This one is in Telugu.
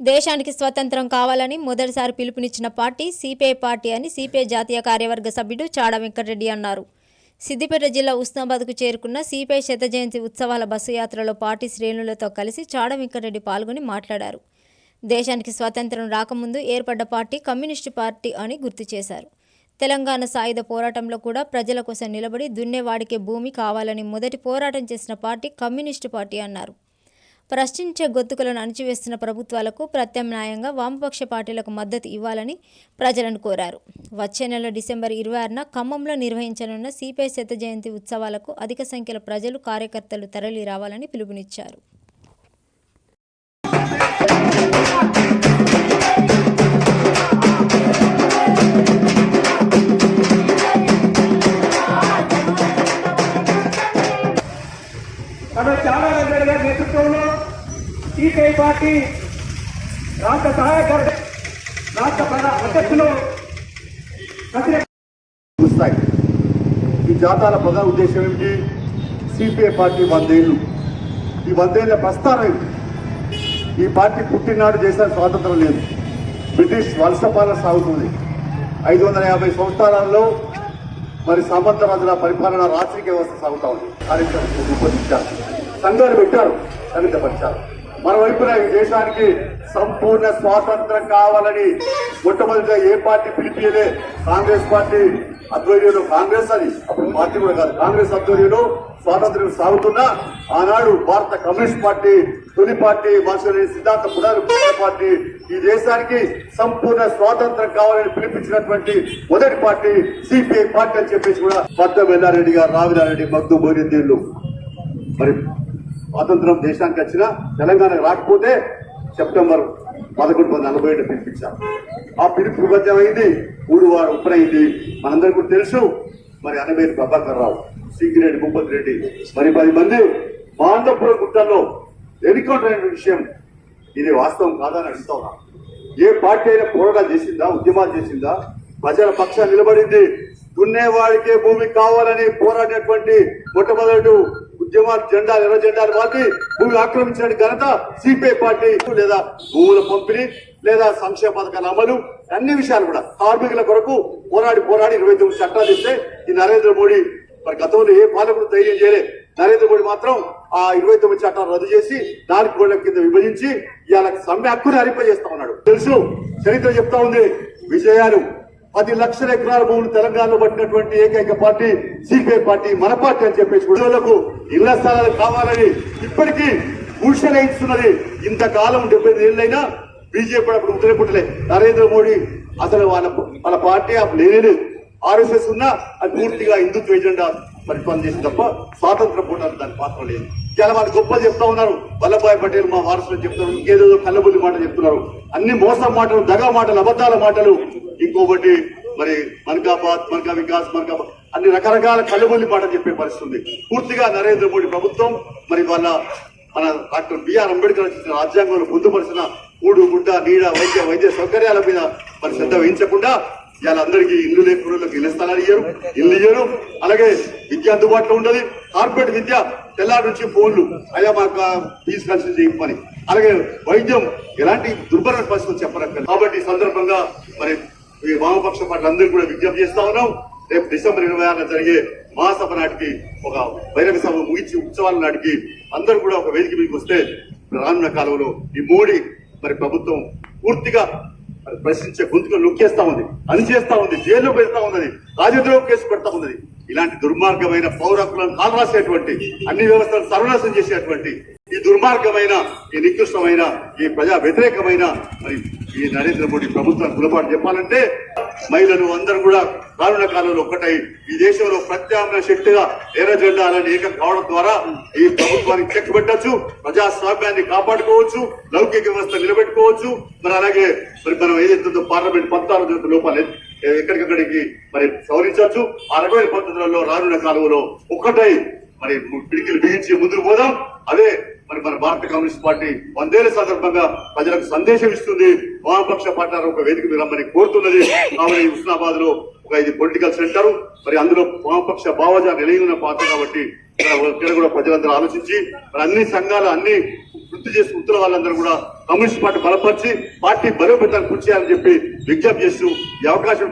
దేశానికి స్వతంత్రం కావాలని మొదటిసారి పిలుపునిచ్చిన పార్టీ సిపిఐ పార్టీ అని సిపిఐ జాతీయ కార్యవర్గ సభ్యుడు చాడ వెంకటరెడ్డి అన్నారు. సిద్దిపేట జిల్లా ఉస్నాబాద్కు చేరుకున్న సిపిఐ శత జయంతి ఉత్సవాల బస్సు యాత్రలో పార్టీ శ్రేణులతో కలిసి చాడ వెంకటరెడ్డి పాల్గొని మాట్లాడారు. దేశానికి స్వాతంత్రం రాకముందు ఏర్పడ్డ పార్టీ కమ్యూనిస్టు పార్టీ అని గుర్తు చేశారు. తెలంగాణ సాయుధ పోరాటంలో కూడా ప్రజల కోసం నిలబడి దున్నేవాడికే భూమి కావాలని మొదటి పోరాటం చేసిన పార్టీ కమ్యూనిస్టు పార్టీ అన్నారు. ప్రశ్నించే గొంతుకలను అణిచివేస్తున్న ప్రభుత్వాలకు ప్రత్యామ్నాయంగా వామపక్ష పార్టీలకు మద్దతు ఇవ్వాలని ప్రజలను కోరారు. వచ్చే నెల డిసెంబర్ ఇరవై ఆరున ఖమ్మంలో నిర్వహించనున్న సిపిఐ శత జయంతి ఉత్సవాలకు అధిక సంఖ్యలో ప్రజలు కార్యకర్తలు తరలి రావాలని పిలుపునిచ్చారు. గారి నేతృత్వంలో సిపిఐ పార్టీ రాష్ట్ర సహాయక రాష్ట్ర అధ్యక్షులు కసిరెడ్డి ఈ జాతాల ప్రధాన ఉద్దేశం ఏమిటి? సిపిఐ పార్టీ వందేళ్ళు. ఈ వందేళ్ళ ప్రస్తారం ఈ పార్టీ పుట్టినాడు చేసిన స్వాతంత్రం లేదు. బ్రిటిష్ వలస పాలన సాగుతుంది. ఐదు వందల యాభై సంవత్సరాల్లో మరి సామంతరాజుల పరిపాలన రాజకీయ వ్యవస్థ సాగుతా ఉంది. కార్యక్రమం రూపొందించారు. సంఘాలు పెట్టారు సన్నిధపరిచారు మరోవైపున ఈ దేశానికి సంపూర్ణ స్వాతంత్రం కావాలని మొట్టమొదటిగా ఏ పార్టీ పిలిపియలే? కాంగ్రెస్ పార్టీ ఆధ్వర్యంలో కాంగ్రెస్ అని. అప్పుడు పార్టీ కూడా కాదు కాంగ్రెస్ ఆధ్వర్యంలో స్వాతంత్ర్యం సాగుతున్నా ఆనాడు భారత కమ్యూనిస్ట్ పార్టీ తొలి పార్టీ మార్షల్ సిద్ధాంత పునరు పార్టీ. ఈ దేశానికి సంపూర్ణ స్వాతంత్రం కావాలని పిలిపించినటువంటి మొదటి పార్టీ సిపిఐ పార్టీ అని చెప్పేసి కూడా పద్మ వెల్లారెడ్డి గారు రావినారెడ్డి మగ్గు బోరిందేళ్ళు మరి స్వాతంత్రం దేశానికి వచ్చిన తెలంగాణకు రాకపోతే సెప్టెంబర్ పదకొండు వందల నలభై ఏడు పిలిపించారు ఆ పిలుపు విభజమైంది ఊరు వారు ఉప్పరైంది మనందరికీ కూడా తెలుసు మరి అనబేరు ప్రభాకర్ రావు సింగిరెడ్డి భూపతి రెడ్డి మరి పది మంది మాండపురం గుట్టల్లో ఎన్నికౌంటర్ అయిన విషయం ఇది వాస్తవం కాదని అడుగుతా ఉన్నా. ఏ పార్టీ అయినా పోరాటాలు చేసిందా ఉద్యమాలు చేసిందా? ప్రజల పక్షాన్ని నిలబడింది. దున్నేవాడికే భూమి కావాలని పోరాడినటువంటి మొట్టమొదటి ఉద్యమాలు జెండాలు ఎర్ర జెండాలు మాపి భూమి ఆక్రమించిన ఘనత సిపిఐ పార్టీ లేదా భూముల పంపిణీ లేదా సంక్షేమ పథకాల అమలు అన్ని విషయాలు కూడా కార్మికుల కొరకు పోరాడి పోరాడి ఇరవై తొమ్మిది చట్టాలు ఇస్తే ఈ నరేంద్ర మోడీ మరి గతంలో ఏ పాలకుడు ధైర్యం చేయలే. నరేంద్ర మోడీ మాత్రం ఆ ఇరవై తొమ్మిది చట్టాలు రద్దు చేసి నాలుగు కోళ్ళ కింద విభజించి ఇవాళ సమ్మె హక్కుని అరింపజేస్తా ఉన్నాడు. తెలుసు చరిత్ర చెప్తా ఉంది విజయాలు పది లక్షల ఎకరాల భూములు తెలంగాణలో పట్టినటువంటి ఏకైక పార్టీ సిపిఐ పార్టీ మన పార్టీ అని చెప్పేసి ప్రజలకు ఇళ్ళ స్థలాలు కావాలని ఇప్పటికీ ఊషలయిస్తున్నది ఇంతకాలం డెబ్బై ఏళ్ళైనా బీజేపీ అప్పుడు ఉత్తరే పుట్టలే. నరేంద్ర మోడీ అసలు వాళ్ళ వాళ్ళ పార్టీ అప్పుడు లేనే ఆర్ఎస్ఎస్ ఉన్నా అది పూర్తిగా హిందుత్వ ఎజెండా మరి చేసి తప్ప స్వాతంత్ర పోవడానికి దాని పాత్ర లేదు. చాలా మంది గొప్ప చెప్తా ఉన్నారు. వల్లభాయ్ పటేల్ మా వారసులు చెప్తారు ఇంకేదో కళ్ళబుద్ధి మాట చెప్తున్నారు. అన్ని మోసం మాటలు దగా మాటలు అబద్ధాల మాటలు. ఇంకొకటి మరి మన్కాబాద్ మన్కా వికాస్ మన్కా అన్ని రకరకాల కళ్ళబుల్లి మాట చెప్పే పరిస్థితి ఉంది. పూర్తిగా నరేంద్ర మోడీ ప్రభుత్వం మరి వాళ్ళ మన డాక్టర్ బిఆర్ అంబేద్కర్ రచించిన రాజ్యాంగంలో పొందుపరిచిన కూడు గుడ్డ నీడ వైద్య వైద్య సౌకర్యాల మీద మరి శ్రద్ధ వహించకుండా ఇవాళ అందరికీ ఇల్లు లేకుండా ఇళ్ళ స్థలాలు ఇయ్యరు ఇల్లు ఇయ్యరు. అలాగే విద్య అందుబాటులో ఉండదు కార్పొరేట్ విద్య తెల్లారి నుంచి ఫోన్లు అయ్యా మాకు ఫీజు కన్సిడర్ చేయమని అలాగే వైద్యం ఎలాంటి దుర్భర పరిస్థితులు చెప్పరక్కర్లేదు కాబట్టి ఈ సందర్భంగా మరి ఈ వామపక్ష పార్టీలందరూ కూడా విజ్ఞప్తి చేస్తా ఉన్నాం. రేపు డిసెంబర్ ఇరవై ఆరున జరిగే మహాసభ నాటికి ఒక బహిరంగ సభ ముగించి ఉత్సవాల నాటికి అందరూ కూడా ఒక వేదిక మీదకి వస్తే రానున్న కాలంలో ఈ మోడీ మరి ప్రభుత్వం పూర్తిగా ప్రశ్నించే గొంతుగా నొక్కేస్తా ఉంది. అణిచేస్తా ఉంది. జైల్లో పెడతా ఉన్నది. రాజద్రోహం కేసు పెడతా ఉన్నది. ఇలాంటి దుర్మార్గమైన పౌర హక్కులను కాలరాసేటువంటి అన్ని వ్యవస్థలను సర్వనాశం చేసేటువంటి ఈ దుర్మార్గమైన ఈ నికృష్టమైన ఈ ప్రజా వ్యతిరేకమైన మరి ఈ నరేంద్ర మోడీ ప్రభుత్వం గుణపాటు చెప్పాలంటే మహిళలు అందరూ కూడా రానున్న కాలంలో ఒక్కటై ఈ దేశంలో ప్రత్యామ్నాయ శక్తిగా ఎర్ర జెండాలని ఏకం కావడం ద్వారా ఈ ప్రభుత్వానికి చెక్ పెట్టచ్చు. ప్రజాస్వామ్యాన్ని కాపాడుకోవచ్చు లౌకిక వ్యవస్థ నిలబెట్టుకోవచ్చు. మరి అలాగే మరి మనం ఏదైతుందో పార్లమెంట్ పంతాలు లోపాలు ఎక్కడికక్కడికి మరి సవరించవచ్చు ఆ రకమైన పద్ధతులలో రానున్న కాలంలో ఒక్కటై మరి పిడికిలు బిగించి ముందుకు పోదాం. అదే మరి మన భారత కమ్యూనిస్ట్ పార్టీ వందేళ్ళ సందర్భంగా ప్రజలకు సందేశం ఇస్తుంది. వామపక్ష పార్టీ ఒక వేదిక మీద రమ్మని కోరుతున్నది. కావాలి ఉస్నాబాద్ హుస్నాబాద్లో ఒక ఇది పొలిటికల్ సెంటర్ మరి అందులో వామపక్ష భావజా నిలయ పాత్ర కాబట్టి ఇక్కడ కూడా ప్రజలందరూ ఆలోచించి మరి అన్ని సంఘాలు అన్ని గుర్తు చేసి ఉత్తర వాళ్ళందరూ కూడా కమ్యూనిస్ట్ పార్టీ బలపరిచి పార్టీ బలోపేతాన్ని కృషి చేయాలని చెప్పి విజ్ఞప్తి చేస్తూ ఈ అవకాశం